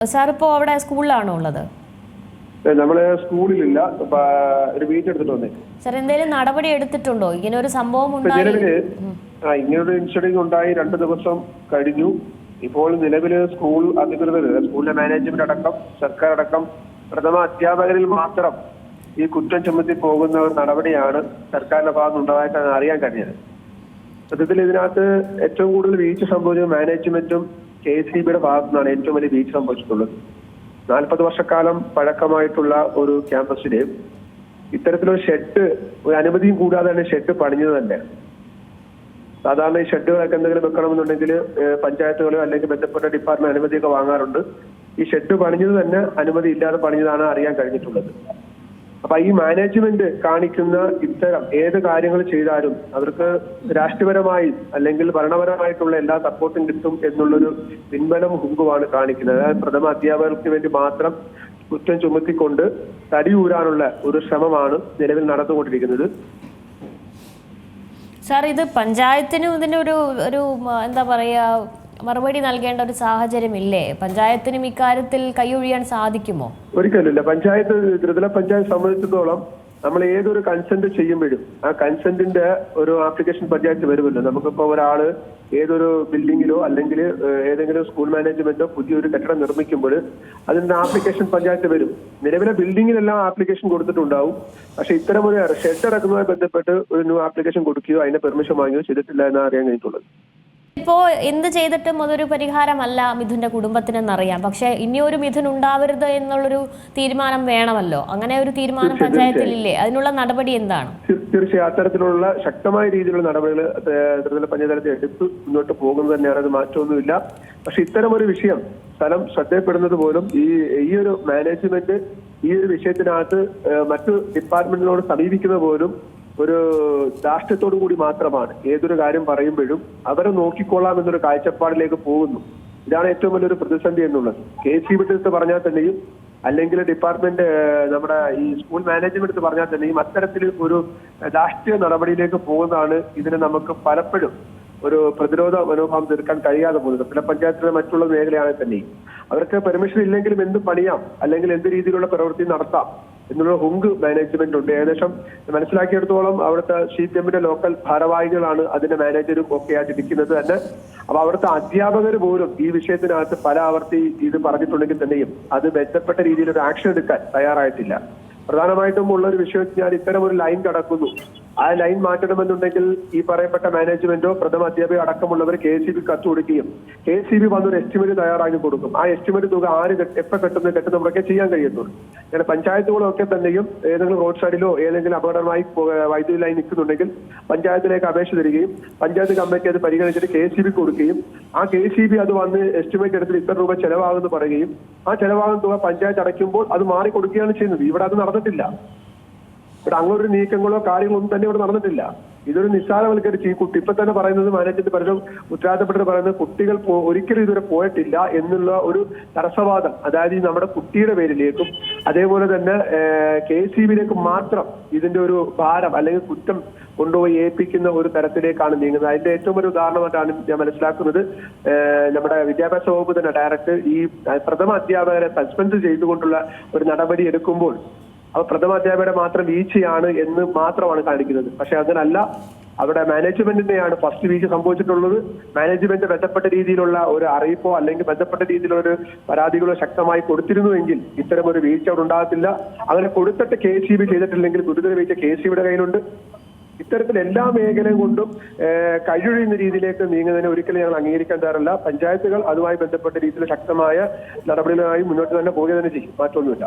Sir ഇപ്പോൾ അവിടെ സ്കൂളിലാണോ ഉള്ളത്? നമ്മൾ സ്കൂളിലില്ല. ഒരു വീട്ടെടുത്തിട്ട് വന്നേ. സാർ എന്തെങ്കിലും നടപടി എടുത്തിട്ടുണ്ടോ? ഇങ്ങനെ ഒരു സംഭവം ഉണ്ടായി. ഇങ്ങനൊരു ഇൻസിഡന്റ് ഉണ്ടായി രണ്ട് ദിവസം കഴിഞ്ഞു. ഇപ്പോൾ നിലവിൽ സ്കൂൾ അധികൃതർ സ്കൂളിലെ മാനേജ്മെന്റ് അടക്കം സർക്കാർ അടക്കം പ്രഥമ അധ്യാപകരിൽ മാത്രം ഈ കുറ്റം ചുമത്തി പോകുന്ന ഒരു നടപടിയാണ് സർക്കാരിന്റെ ഭാഗത്ത് ഉണ്ടായിട്ടാണ് അറിയാൻ കഴിഞ്ഞത്. സത്യത്തിൽ ഇതിനകത്ത് ഏറ്റവും കൂടുതൽ വീഴ്ച സംഭവിച്ചത് മാനേജ്മെന്റും കെ സി ബിയുടെ ഭാഗത്തു നിന്നാണ് ഏറ്റവും വലിയ വീഴ്ച സംഭവിച്ചിട്ടുള്ളത്. നാൽപ്പത് വർഷക്കാലം പഴക്കമായിട്ടുള്ള ഒരു ക്യാമ്പസിൽ ഇത്തരത്തിലൊരു ഷെഡ് ഒരു അനുമതിയും കൂടാതെ തന്നെ ഷെഡ് പണിഞ്ഞത് തന്നെ. സാധാരണ ഈ ഷെഡുകളൊക്കെ എന്തെങ്കിലും വെക്കണമെന്നുണ്ടെങ്കിൽ പഞ്ചായത്തുകളോ അല്ലെങ്കിൽ ബന്ധപ്പെട്ട ഡിപ്പാർട്ട്മെന്റ് അനുമതിയൊക്കെ വാങ്ങാറുണ്ട്. ഈ ഷെഡ് പണിഞ്ഞത് തന്നെ അനുമതി ഇല്ലാതെ പണിഞ്ഞതാണ് അറിയാൻ കഴിഞ്ഞിട്ടുള്ളത്. അപ്പൊ ഈ മാനേജ്മെന്റ് കാണിക്കുന്ന ഇത്തരം ഏത് കാര്യങ്ങൾ ചെയ്താലും അവർക്ക് രാഷ്ട്രീയപരമായി അല്ലെങ്കിൽ ഭരണപരമായിട്ടുള്ള എല്ലാ സപ്പോർട്ടും കിട്ടും എന്നുള്ളൊരു പിൻബലം ഹുങ്കുവാണ് കാണിക്കുന്നത്. അതായത് പ്രഥമ അധ്യാപകർക്ക് വേണ്ടി മാത്രം കുറ്റം ചുമത്തിക്കൊണ്ട് തടിയൂരാനുള്ള ഒരു ശ്രമമാണ് നിലവിൽ നടന്നുകൊണ്ടിരിക്കുന്നത്. സാർ ഇത് പഞ്ചായത്തിനും ഇതിന് ഒരു ഒരു എന്താ പറയുക മറുപടി നൽകേണ്ട ഒരു സാഹചര്യമില്ലേ? പഞ്ചായത്തിനും ഇക്കാര്യത്തിൽ കൈയൊഴിയാൻ സാധിക്കുമോ? ഒരിക്കലില്ല പഞ്ചായത്ത് ത്രിതല പഞ്ചായത്ത് സംബന്ധിച്ചിടത്തോളം നമ്മൾ ഏതൊരു കൺസെന്റ് ചെയ്യുമ്പോഴും ആ കൺസെന്റിന്റെ ഒരു ആപ്ലിക്കേഷൻ പഞ്ചായത്ത് വരുമല്ലോ. നമുക്കിപ്പോ ഒരാൾ ഏതൊരു ബിൽഡിങ്ങിലോ അല്ലെങ്കിൽ ഏതെങ്കിലും സ്കൂൾ മാനേജ്മെന്റോ പുതിയൊരു കെട്ടിടം നിർമ്മിക്കുമ്പോൾ അതിന്റെ ആപ്ലിക്കേഷൻ പഞ്ചായത്ത് വരും. നിലവിലെ ബിൽഡിങ്ങിലെല്ലാം ആപ്ലിക്കേഷൻ കൊടുത്തിട്ടുണ്ടാവും. പക്ഷെ ഇത്തരം ഒരു ഷെഡ് ഇറക്കുന്നതുമായി ബന്ധപ്പെട്ട് ഒരു ന്യൂ ആപ്ലിക്കേഷൻ കൊടുക്കുകയോ അതിന്റെ പെർമിഷൻ വാങ്ങുകയോ ചെയ്തിട്ടില്ല എന്നാണ് അറിയാൻ കഴിഞ്ഞിട്ടുള്ളത്. ഇപ്പോ എന്ത് ചെയ്തിട്ടും അതൊരു പരിഹാരമല്ല മിഥുന്റെ കുടുംബത്തിനെന്നറിയാം. പക്ഷെ ഇനിയൊരു മിഥുൻ ഉണ്ടാവരുത് എന്നുള്ളൊരു തീരുമാനം വേണമല്ലോ. അങ്ങനെ ഒരു തീരുമാനം പഞ്ചായത്തിലില്ലേ? അതിനുള്ള നടപടി എന്താണ്? തീർ- തീർച്ചയായും. അത്തരത്തിലുള്ള ശക്തമായ രീതിയിലുള്ള നടപടികൾ ത്രിതല പഞ്ചായത്ത് എടുത്ത് മുന്നോട്ട് പോകുന്നത് തന്നെയാണ്. അത് മാറ്റമൊന്നുമില്ല. പക്ഷെ ഇത്തരം ഒരു വിഷയം സ്ഥലം ശ്രദ്ധയപ്പെടുന്നത് പോലും ഈ ഈ ഒരു മാനേജ്മെന്റ് ഈ ഒരു വിഷയത്തിനകത്ത് മറ്റു ഡിപ്പാർട്ട്മെന്റിനോട് സമീപിക്കുന്നത് പോലും ഒരു ധാർഷ്ട്യത്തോടു കൂടി മാത്രമാണ്. ഏതൊരു കാര്യം പറയുമ്പോഴും അവരെ നോക്കിക്കൊള്ളാം എന്നൊരു കാഴ്ചപ്പാടിലേക്ക് പോകുന്നു. ഇതാണ് ഏറ്റവും വലിയൊരു പ്രതിസന്ധി എന്നുള്ളത്. കെ സി ബി എടുത്ത് പറഞ്ഞാൽ തന്നെയും അല്ലെങ്കിൽ ഡിപ്പാർട്ട്മെന്റ് നമ്മുടെ ഈ സ്കൂൾ മാനേജ്മെന്റ് എടുത്ത് പറഞ്ഞാൽ തന്നെയും അത്തരത്തിൽ ഒരു രാഷ്ട്രീയ നടപടിയിലേക്ക് പോകുന്നതാണ് ഇതിനെ നമുക്ക് പലപ്പോഴും ഒരു പ്രതിരോധ മനോഭാവം തീർക്കാൻ കഴിയാതെ പോകുന്നത്. പിന്നെ പഞ്ചായത്തിലെ മറ്റുള്ള മേഖലയാണെങ്കിൽ തന്നെയും. അവർക്ക് പെർമിഷൻ ഇല്ലെങ്കിലും എന്ത് പണിയാം അല്ലെങ്കിൽ എന്ത് രീതിയിലുള്ള പ്രവൃത്തി നടത്താം എന്നുള്ള ഹുങ്ക് മാനേജ്മെന്റ് ഉണ്ട്. ഏകദേശം മനസ്സിലാക്കിയെടുത്തോളം അവിടുത്തെ സി പി എമ്മിന്റെ ലോക്കൽ ഭാരവാഹികളാണ് അതിന്റെ മാനേജരും ഒക്കെ ആയിട്ട് ഇരിക്കുന്നത് തന്നെ. അപ്പൊ അവിടുത്തെ അധ്യാപകർ പോലും ഈ വിഷയത്തിനകത്ത് പല ആവർത്തി ഇത് പറഞ്ഞിട്ടുണ്ടെങ്കിൽ തന്നെയും അത് മെച്ചപ്പെട്ട രീതിയിൽ ഒരു ആക്ഷൻ എടുക്കാൻ തയ്യാറായിട്ടില്ല. പ്രധാനമായിട്ടും ഉള്ള ഒരു വിഷയം ഞാൻ ഇത്തരം ഒരു ലൈൻ കടക്കുന്നു. ആ ലൈൻ മാറ്റണമെന്നുണ്ടെങ്കിൽ ഈ പറയപ്പെട്ട മാനേജ്മെന്റോ പ്രഥമ അധ്യാപക അടക്കമുള്ളവർ കെ സി ബി കത്ത് കൊടുക്കുകയും കെ സി ബി വന്നൊരു എസ്റ്റിമേറ്റ് തയ്യാറാക്കി കൊടുക്കും. ആ എസ്റ്റിമേറ്റ് തുക ആര് എപ്പോ കെട്ടുന്ന കെട്ടുന്നവരൊക്കെ ചെയ്യാൻ കഴിയുന്നുള്ളൂ അങ്ങനെ പഞ്ചായത്തുകളൊക്കെ തന്നെയും ഏതെങ്കിലും റോഡ് സൈഡിലോ ഏതെങ്കിലും അപകടമായി വൈദ്യുതി ലൈൻ നിൽക്കുന്നുണ്ടെങ്കിൽ പഞ്ചായത്തിലേക്ക് അപേക്ഷ തരികയും പഞ്ചായത്ത് കമ്മിറ്റി അത് പരിഗണിച്ചിട്ട് കെ സി ബി കൊടുക്കുകയും ആ കെ സി ബി അത് വന്ന് എസ്റ്റിമേറ്റ് എടുത്തിട്ട് ഇത്ര രൂപ ചെലവാകുമെന്ന് പറയുകയും ആ ചെലവാകുന്ന തുക പഞ്ചായത്ത് അടയ്ക്കുമ്പോൾ അത് മാറി കൊടുക്കുകയാണ് ചെയ്യുന്നത്. ഇവിടെ അത് നടന്നിട്ടില്ല. ഇവിടെ അങ്ങനൊരു നീക്കങ്ങളോ കാര്യങ്ങളോ ഒന്നും തന്നെ ഇവിടെ നടന്നിട്ടില്ല. ഇതൊരു നിസ്സാരവൽക്കരിച്ച് ഈ കുട്ടി ഇപ്പൊ തന്നെ പറയുന്നത് മാനേജ്മെന്റ് പലരും ഉത്തരവാദിത്തപ്പെട്ട് പറയുന്നത് കുട്ടികൾ ഒരിക്കലും ഇതുവരെ പോയിട്ടില്ല എന്നുള്ള ഒരു തടസ്സവാദം. അതായത് നമ്മുടെ കുട്ടിയുടെ പേരിലേക്കും അതേപോലെ തന്നെ കെ സി ബിയിലേക്ക് മാത്രം ഇതിന്റെ ഒരു ഭാരം അല്ലെങ്കിൽ കുറ്റം കൊണ്ടുപോയി ഏൽപ്പിക്കുന്ന ഒരു തരത്തിലേക്കാണ് നീങ്ങുന്നത്. അതിന്റെ ഏറ്റവും ഒരു ഉദാഹരണമായിട്ടാണ് ഞാൻ മനസ്സിലാക്കുന്നത്. നമ്മുടെ വിദ്യാഭ്യാസ വകുപ്പ് തന്നെ ഡയറക്ടർ ഈ പ്രഥമ അധ്യാപകരെ സസ്പെൻഡ് ചെയ്തുകൊണ്ടുള്ള ഒരു നടപടി എടുക്കുമ്പോൾ അത് പ്രഥമ അധ്യാപകരുടെ മാത്രം വീഴ്ചയാണ് എന്ന് മാത്രമാണ് കാണിക്കുന്നത്. പക്ഷെ അങ്ങനല്ല അവിടെ മാനേജ്മെന്റിനെയാണ് ഫസ്റ്റ് വീഴ്ച സംഭവിച്ചിട്ടുള്ളത്. മാനേജ്മെന്റ് ബന്ധപ്പെട്ട രീതിയിലുള്ള ഒരു അറിയിപ്പോ അല്ലെങ്കിൽ ബന്ധപ്പെട്ട രീതിയിലുള്ള ഒരു പരാതികളോ ശക്തമായി കൊടുത്തിരുന്നുവെങ്കിൽ ഇത്തരം ഒരു വീഴ്ച അവിടെ ഉണ്ടാകത്തില്ല. അങ്ങനെ കൊടുത്തിട്ട് കെ സി ബി ചെയ്തിട്ടില്ലെങ്കിൽ ഗുരുതര വീഴ്ച കെ സി ബിയുടെ കയ്യിലുണ്ട്. ഇത്തരത്തിൽ എല്ലാ മേഖലയും കൊണ്ടും കഴിയുന്ന രീതിയിലേക്ക് നീങ്ങുന്നതിനെ ഒരിക്കലും ഞങ്ങൾ അംഗീകരിക്കാൻ തരാറില്ല പഞ്ചായത്തുകൾ അതുമായി ബന്ധപ്പെട്ട രീതിയിൽ ശക്തമായ നടപടികളുമായി മുന്നോട്ട് തന്നെ പോവുക തന്നെ ചെയ്യും. മാറ്റമൊന്നുമില്ല.